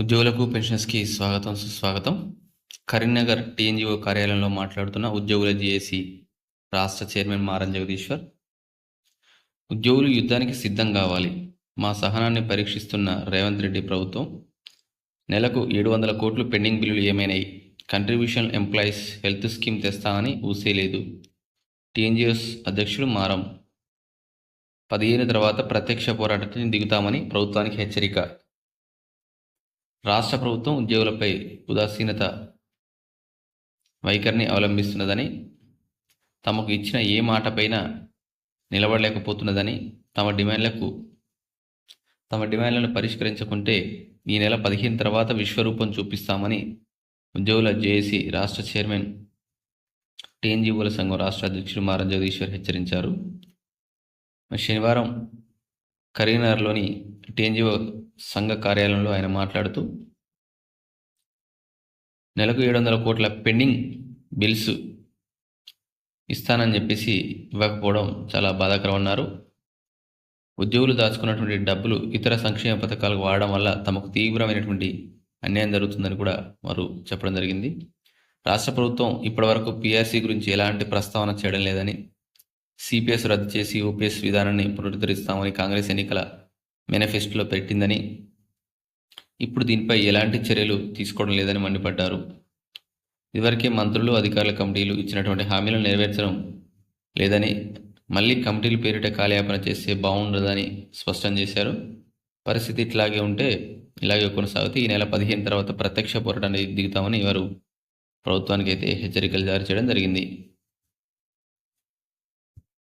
ఉద్యోగులకు పెన్షన్స్కి స్వాగతం సుస్వాగతం. కరీంనగర్ టీఎన్జిఓ కార్యాలయంలో మాట్లాడుతున్న ఉద్యోగుల జేఏసీ రాష్ట్ర చైర్మన్ మారన్ జగదీశ్వర్ ఉద్యోగులు యుద్ధానికి సిద్ధం కావాలి. మా సహనాన్ని పరీక్షిస్తున్న రేవంత్ రెడ్డి ప్రభుత్వం నెలకు ఏడు వందల కోట్లు పెండింగ్ బిల్లులు ఏమైనాయి? కంట్రిబ్యూషన్ ఎంప్లాయీస్ హెల్త్ స్కీమ్ తెస్తామని ఊసేలేదు టీఎన్జిఓస్ అధ్యక్షుడు మారం పదిహేను తర్వాత ప్రత్యక్ష పోరాటానికి దిగుతామని ప్రభుత్వానికి హెచ్చరిక. రాష్ట్ర ప్రభుత్వం ఉద్యోగులపై ఉదాసీనత వైఖరిని అవలంబిస్తున్నదని తమకు ఇచ్చిన ఏ మాటపైన నిలబడలేకపోతున్నదని తమ డిమాండ్లకు తమ డిమాండ్లను పరిష్కరించకుంటే ఈ నెల పదిహేను తర్వాత విశ్వరూపం చూపిస్తామని ఉద్యోగుల జేఏసీ రాష్ట్ర చైర్మన్ టీఎన్జీఓల సంఘం రాష్ట్ర అధ్యక్షుడు మారం జగదీశ్వర్ హెచ్చరించారు. శనివారం కరీంనగర్లోని టీఎన్జిఓ సంఘ కార్యాలయంలో ఆయన మాట్లాడుతూ నెలకు ఏడు వందల కోట్ల పెండింగ్ బిల్స్ ఇస్తానని చెప్పేసి ఇవ్వకపోవడం చాలా బాధాకరం అన్నారు. ఉద్యోగులు దాచుకున్నటువంటి డబ్బులు ఇతర సంక్షేమ పథకాలకు వాడడం వల్ల తమకు తీవ్రమైనటువంటి అన్యాయం జరుగుతుందని కూడా వారు చెప్పడం జరిగింది. రాష్ట్ర ప్రభుత్వం ఇప్పటివరకు పిఆర్సీ గురించి ఎలాంటి ప్రస్తావన చేయడం లేదని సిపిఎస్ రద్దు చేసి ఓపీఎస్ విధానాన్ని పునరుద్ధరిస్తామని కాంగ్రెస్ ఎన్నికల మేనిఫెస్టోలో పెట్టిందని. ఇప్పుడు దీనిపై ఎలాంటి చర్యలు తీసుకోవడం లేదని మండిపడ్డారు. ఇదివరకే మంత్రులు అధికారుల కమిటీలు ఇచ్చినటువంటి హామీలను నెరవేర్చడం లేదని మళ్ళీ కమిటీల పేరిట కాలయాపన చేస్తే బాగుండదని స్పష్టం చేశారు. పరిస్థితి ఇట్లాగే ఉంటే ఇలాగే కొనసాగితే ఈ నెల పదిహేను తర్వాత ప్రత్యక్ష పోరాటానికి దిగుతామని వారు ప్రభుత్వానికి అయితే హెచ్చరికలు జారీ చేయడం జరిగింది.